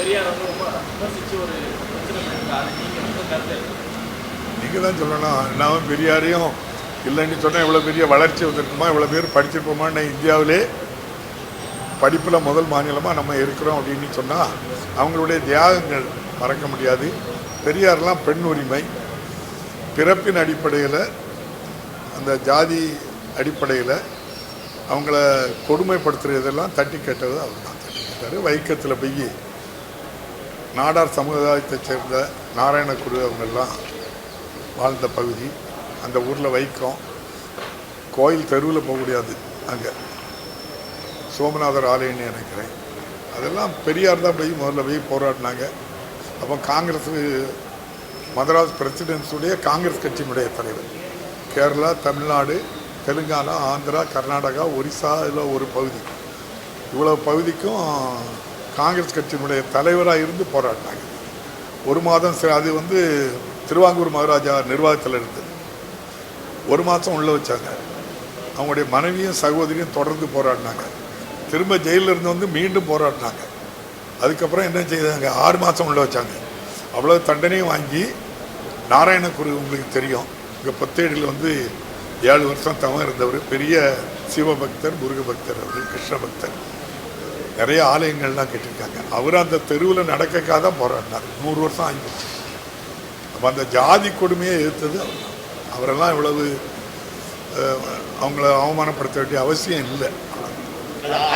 பெரியார் வந்து ரொம்ப ஒரு பிரச்சனை பண்ணியிருக்காரு நீங்கள் வந்து கருத்து நீங்கள் தான் சொல்லணும். நான் பெரியாரையும் இல்லைன்னு சொன்னால் இவ்வளோ பெரிய வளர்ச்சி வந்திருக்குமா? இவ்வளோ பேர் படிச்சிருப்போமான்னு இந்தியாவிலே படிப்பில் முதல் மாநிலமாக நம்ம இருக்கிறோம் அப்படின்னு சொன்னால் அவங்களுடைய தியாகங்கள் மறக்க முடியாது. பெரியார்லாம் பெண் உரிமை. பிறப்பின் அடிப்படையில் அந்த ஜாதி அடிப்படையில் அவங்கள கொடுமைப்படுத்துகிறதெல்லாம் தட்டி கேட்டது அவர் தான். தட்டி கேட்டார். வைக்கத்தில் போய் நாடார் சமுதாயத்தைச் சேர்ந்த நாராயணகுரு அவங்கெல்லாம் வாழ்ந்த பகுதி. அந்த ஊரில் வைக்கம். கோயில் தெருவில் போக முடியாது அங்கே. சோமநாதர் ஆலயம்னு நினைக்கிறேன். அதெல்லாம் பெரியார் தான் போய் முதல்ல போய் போராடினாங்க. அப்போ காங்கிரஸ் மதராஸ் பிரசிடென்ஸுடைய காங்கிரஸ் கட்சியினுடைய தலைவர். கேரளா தமிழ்நாடு தெலுங்கானா ஆந்திரா கர்நாடகா ஒரிசா இதில் ஒரு பகுதி. இவ்வளோ பகுதிக்கும் காங்கிரஸ் கட்சியினுடைய தலைவராக இருந்து போராடினாங்க. ஒரு மாதம் அது வந்து திருவாங்கூர் மகாராஜா நிர்வாகத்தில் இருந்தது. ஒரு மாதம் உள்ள வச்சாங்க. அவங்களுடைய மனைவியும் சகோதரியும் தொடர்ந்து போராடினாங்க. திரும்ப ஜெயிலில் இருந்து வந்து மீண்டும் போராடினாங்க. அதுக்கப்புறம் என்ன செய்தாங்க? ஆறு மாதம் உள்ள வச்சாங்க. அவ்வளோ தண்டனையும் வாங்கி நாராயணகுரு உங்களுக்கு தெரியும். இங்கே பொத்தேடியில் வந்து ஏழு வருஷம் தவம் இருந்தவர். பெரிய சிவபக்தர் முருக பக்தர் அவர் கிருஷ்ண பக்தர் நிறைய ஆலயங்கள்லாம் கட்டியிருக்காங்க அவர் அந்த தெருவில் நடக்கக்காக தான் போராடினார் நூறு வருஷம் ஆகிப்போச்சு அப்போ அந்த ஜாதி கொடுமையை எதிர்த்தது அவர் அவரெல்லாம் இவ்வளவு அவங்கள அவமானப்படுத்த வேண்டிய அவசியம் இல்லை.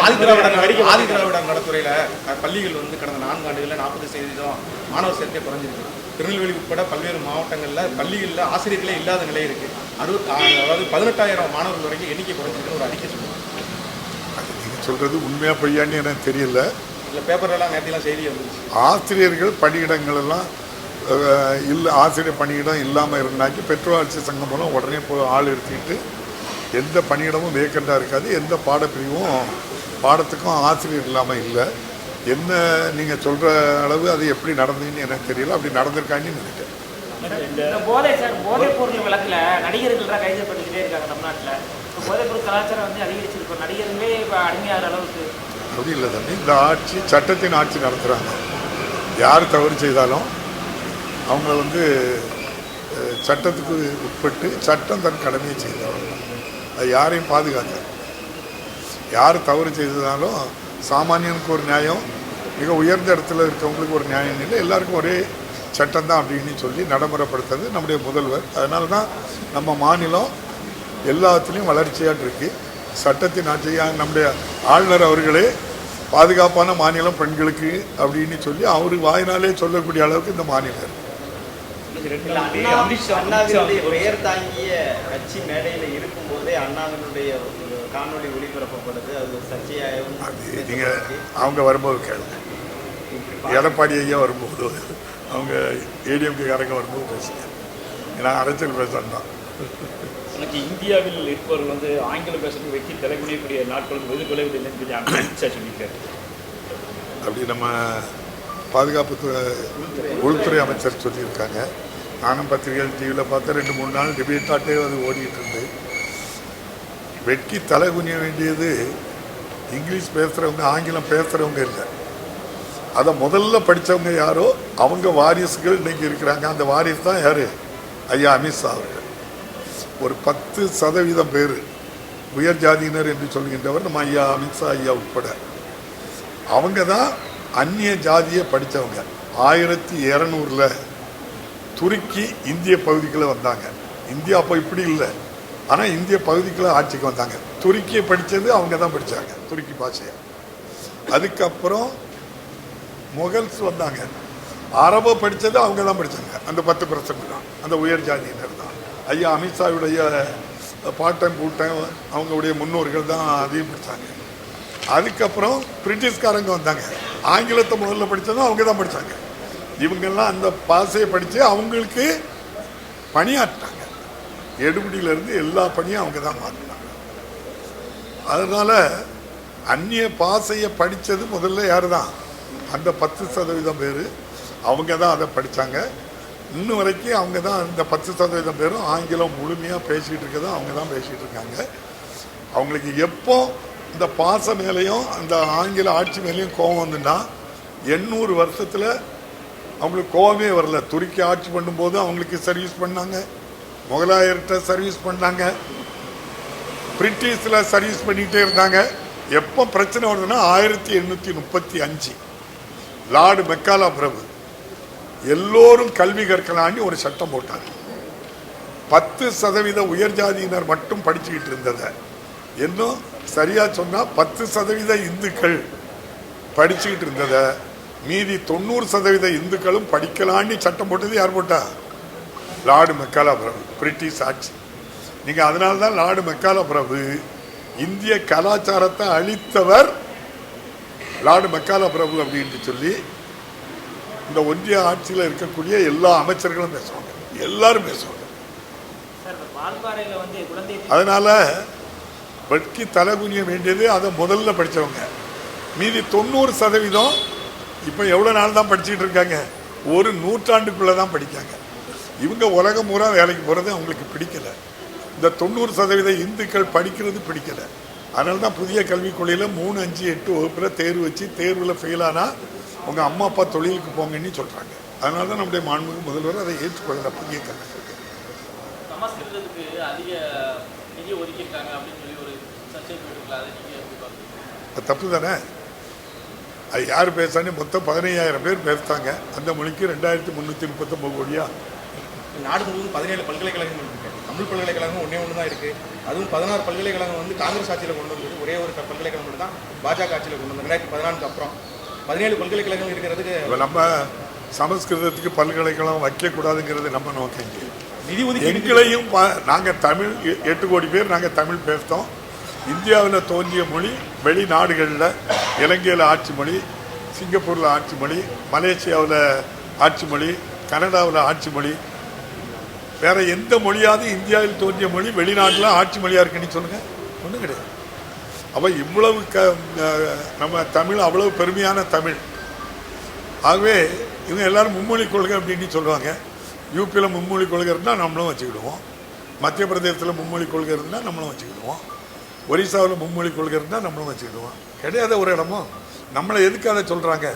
ஆதி திராவிடர் நடி- ஆதி பள்ளிகள் வந்து கடந்த நான்கு ஆண்டுகளில் நாற்பது சதவீதம் மாணவர் சேர்க்கை குறைஞ்சிருக்கு. திருநெல்வேலி உட்பட பல்வேறு மாவட்டங்களில் பள்ளிகளில் ஆசிரியர்களே இல்லாத நிலை இருக்கு. அறுபத்தி அதாவது பதினெட்டாயிரம் மாணவர்கள் வரைக்கும் எண்ணிக்கை குறைஞ்சிருக்குன்னு ஒரு அறிக்கை சொல்லுவாங்க அது நீங்கள் சொல்கிறது உண்மையாக பொய்யான்னு எனக்கு தெரியல. இல்லை பேப்பர்லாம் நேரத்திலாம் செய்தி வந்துருச்சு. ஆசிரியர்கள் பணியிடங்கள் எல்லாம் அஹ், இல்லை ஆசிரியர் பணியிடம் இல்லாமல் இருந்தாக்கி பெற்றோராட்சி சங்கம் மூலம் உடனே போய் ஆள் எடுத்துக்கிட்டு எந்த பணியிடமும் வேக்கண்டாக இருக்காது. எந்த பாடப்பிரிவும் பாடத்துக்கும் ஆசிரியர் இல்லாமல் இல்லை. என்ன நீங்கள் சொல்கிற அளவு அது எப்படி நடந்ததுன்னு எனக்கு தெரியல. அப்படி நடந்திருக்கான்னு நினைக்கிறேன். போதை சார் போதைப் பொருள் விளக்குல நடிகர்கள்லாம் கைது பண்ணிக்கிட்டே இருக்காங்க தமிழ்நாட்டில் இப்போ போதைப் பொருள் கலாச்சாரம் வந்து அதிகரிச்சிருக்கோம் நடிகர்களே இப்போ அடிமையாகிற அளவுக்கு. முடியல இல்லை தம்பி. இந்த ஆட்சி சட்டத்தின் ஆட்சி நடத்துகிறாங்க யார் தவறு செய்தாலும் அவங்கள வந்து சட்டத்துக்கு உட்பட்டு சட்டம் தன் கடமையை செய்தவங்க அது யாரையும் பாதுகாக்க யார் தவறு செய்ததாலும் சாமானியனுக்கு ஒரு நியாயம் மிக உயர்ந்த இடத்துல இருக்கவங்களுக்கு ஒரு நியாயம் இல்லை. எல்லாருக்கும் ஒரே சட்டம் தான் அப்படின்னு சொல்லி நடைமுறைப்படுத்துறது நம்முடைய முதல்வர். அதனால தான் நம்ம மாநிலம் எல்லாத்துலேயும் வளர்ச்சியாக இருக்கு. சட்டத்தின் ஆட்சியாக நம்முடைய ஆளுநர் அவர்களே பாதுகாப்பான மாநிலம் பெண்களுக்கு அப்படின்னு சொல்லி அவர் வாயினாலே சொல்லக்கூடிய அளவுக்கு இந்த மாநிலம் அண்ணாவினுடைய பெயர் தாங்கிய கட்சி மேடையில இருக்கும்போதே அண்ணாவினுடைய காணொளி ஒளிபரப்பப்படுது. அது சர்ச்சையாகவும் அது நீங்கள் அவங்க வரும்போது கேளுங்க. எடப்பாடி ஐயா வரும்போது அவங்க ஏடிஎம்கே காரங்க வரும்போது பேசுங்க ஏன்னா அரசியல் பேசுகிறேன் தான். எனக்கு இந்தியாவில் இருப்பவர்கள் வந்து ஆங்கிலம் பேசுறது வெற்றி தலைமுறையக்கூடிய நாட்கள் வெகு தொலைவில் இல்லைன்னு சொல்லி அமித்ஷா சொல்லியிருக்காரு. அப்படி நம்ம பாதுகாப்பு உள்துறை அமைச்சர் சொல்லியிருக்காங்க. நானும் பத்திரிகைகள் டிவியில் பார்த்தா ரெண்டு மூணு நாள் டிபேட்டாட்டே அது ஓடிட்டு இருந்து. வெட்கி தலை குனிய வேண்டியது இங்கிலீஷ் பேசுகிறவங்க ஆங்கிலம் பேசுகிறவங்க இல்லை. அதை முதல்ல படித்தவங்க யாரோ? அவங்க வாரிசுகள் இன்னைக்கு இருக்கிறாங்க. அந்த வாரிசு தான் யார்? ஐயா அமித்ஷா அவர்கள். ஒரு பத்து சதவீதம் பேர் உயர் ஜாதியினர் என்று சொல்கின்றவர் நம்ம ஐயா அமித்ஷா ஐயா உட்பட. அவங்க தான் அந்நிய ஜாதியை படித்தவங்க ஆயிரத்தி இரநூறில் துருக்கி இந்திய பகுதிக்குள்ளே வந்தாங்க. இந்தியா அப்போ இப்படி இல்லை. ஆனால் இந்திய பகுதிக்குள்ளே ஆட்சிக்கு வந்தாங்க. துருக்கியை படித்தது அவங்க தான் படித்தாங்க துருக்கி பாஷையை. அதுக்கப்புறம் முகல்ஸ் வந்தாங்க. அரபை படித்தது அவங்க தான் படித்தாங்க அந்த பத்து பர்சன்ட் தான். அந்த உயர் ஜாதியினர் தான். ஐயா அமித்ஷாவுடைய பாட்டம் கூட்டம் அவங்களுடைய முன்னோர்கள் தான் அதையும் படித்தாங்க அதுக்கப்புறம் பிரிட்டிஷ்காரங்க வந்தாங்க. ஆங்கிலத்தை முதல்ல படித்ததும் அவங்க தான் படித்தாங்க இவங்கெல்லாம் அந்த பாசையை படித்து அவங்களுக்கு பணியாற்றினாங்க. எடுபடியிலேருந்து எல்லா பணியும் அவங்க தான் மாற்றினாங்க. அதனால் அந்நிய பாசையை படித்தது முதல்ல யார் தான் அந்த பத்து சதவீதம் பேர் அவங்க தான் அதை படித்தாங்க இன்னும் வரைக்கும் அவங்க தான் இந்த பத்து சதவீதம் பேரும் ஆங்கிலம் முழுமையாக பேசிகிட்டு இருக்கிறத அவங்க தான் பேசிகிட்டு இருக்காங்க. அவங்களுக்கு எப்போ இந்த பாச மேலேயும் அந்த ஆங்கில ஆட்சி மேலேயும் கோபம் வந்துன்னா எண்ணூறு வருஷத்தில் அவங்களுக்கு கோபமே வரல. துருக்கி ஆட்சி பண்ணும்போது அவங்களுக்கு சர்வீஸ் பண்ணாங்க. முகலாயர்கிட்ட சர்வீஸ் பண்ணாங்க. பிரிட்டிஷில் சர்வீஸ் பண்ணிகிட்டே இருந்தாங்க. எப்போ பிரச்சனை வருதுன்னா ஆயிரத்தி எண்ணூற்றி முப்பத்தி அஞ்சு. லார்டு மெக்காலா பிரபு எல்லோரும் கல்வி கற்கலான்னு ஒரு சட்டம் போட்டார் பத்து சதவீத உயர் ஜாதியினர் மட்டும் படிச்சுக்கிட்டு இருந்ததை. இன்னும் சரியா சொன்னா பத்து சதவீத இந்துக்கள் படிச்சுக்கிட்டு இருந்ததை. மீதி தொண்ணூறு சதவீத இந்துக்களும் படிக்கலான்னு சட்டம் போட்டது யார் போட்டா? லார்டு மெக்காலா பிரபு பிரிட்டிஷ் ஆட்சி. நீங்க அதனால தான் லார்டு மெக்காலா பிரபு இந்திய கலாச்சாரத்தை அழித்தவர் லார்டு மெக்காலா பிரபு அப்படின்ட்டு சொல்லி இந்த ஒன்றிய ஆட்சியில் இருக்கக்கூடிய எல்லா அமைச்சர்களும் பேசுவாங்க. எல்லாரும் பேசுவாங்க. அதனால வெட்கி தலை குனிய வேண்டியது அதை முதல்ல படிச்சவங்க. மீதி தொண்ணூறு சதவீதம் இப்போ எவ்வளோ நாள் தான் படிச்சுட்டு இருக்காங்க? ஒரு நூற்றாண்டுக்குள்ளே தான் படிக்காங்க. இவங்க உலகம் பூரா வேலைக்கு போகிறது அவங்களுக்கு பிடிக்கல. இந்த தொண்ணூறு சதவீத இந்துக்கள் படிக்கிறது பிடிக்கல. அதனால தான் புதிய கல்விக் கொள்கையில் மூணு அஞ்சு எட்டு வகுப்பில் தேர்வு வச்சு தேர்வில் ஃபெயில் ஆனால் உங்கள் அம்மா அப்பா தொழிலுக்கு போங்கன்னு சொல்கிறாங்க அதனால தான் நம்முடைய மாண்புமிகு முதல்வர் அதை ஏற்றுக்கொள்ளல புதிய கல்வி கொள்கை தப்பு தானே? அது யார் பேசானே மொத்தம் பதினையாயிரம் பேர் பேசுறாங்க. அந்த மொழிக்கு ரெண்டாயிரத்தி முந்நூற்றி முப்பத்தொம்பது கோடியா? நாடு முழுவதும் பதினேழு பல்கலைக்கழகங்கள் தமிழ் பல்கலைக்கழகம் ஒன்றே ஒன்று தான் இருக்கு. அதுவும் பதினாறு பல்கலைக்கழகம் வந்து காங்கிரஸ் ஆட்சியில் கொண்டு வந்தது ஒரே ஒரு பல்கலைக்கழகம் மட்டும் தான் பாஜக ஆட்சியில் கொண்டு வந்தது ரெண்டாயிரத்தி பதினான்கு அப்புறம். பதினேழு பல்கலைக்கழகம் இருக்கிறதுக்கு நம்ம சமஸ்கிருதத்துக்கு பல்கலைக்கழகம் வைக்கக்கூடாதுங்கிறது நம்ம இல்லை. நிதி ஒதுக்கீடு எங்களையும் பா- நாங்க தமிழ் எட்டு கோடி பேர் நாங்க தமிழ் பேசுகிறோம் இந்தியாவில் தோன்றிய மொழி வெளிநாடுகளில் இலங்கையில் ஆட்சி மொழி சிங்கப்பூரில் ஆட்சி மொழி மலேசியாவில் ஆட்சி மொழி கனடாவில் ஆட்சி மொழி வேற எந்த மொழியாவது இந்தியாவில் தோன்றிய மொழி வெளிநாட்டில் ஆட்சி மொழியாக இருக்குன்னு சொல்லுங்க. ஒன்றும் கிடையாது. அப்போ இவ்வளவு க நம்ம தமிழ் அவ்வளவு பெருமையான தமிழ். ஆகவே இவங்க எல்லாரும் மும்மொழி கொள்கை அப்படின்னு சொல்லுவாங்க. யூபியில் மும்மொழி கொள்கை இருந்தால் நம்மளும் வச்சுக்கிடுவோம். மத்திய பிரதேசத்தில் மும்மொழி கொள்கை இருந்தால் நம்மளும் வச்சுக்கிடுவோம். ஒரிசாவில் மும்மொழி கொள்கை இருந்தால் நம்மளும் வச்சுக்கிடுவோம். கிடையாத ஒரு இடமும் நம்மளை எதுக்காக சொல்கிறாங்க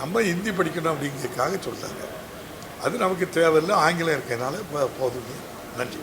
நம்ம ஹிந்தி படிக்கணும் அப்படிங்கிறதுக்காக சொல்கிறாங்க அது நமக்கு தேவையில்லை. ஆங்கிலம் இருக்கிறதுனால இப்போ போதுங்க நன்றி.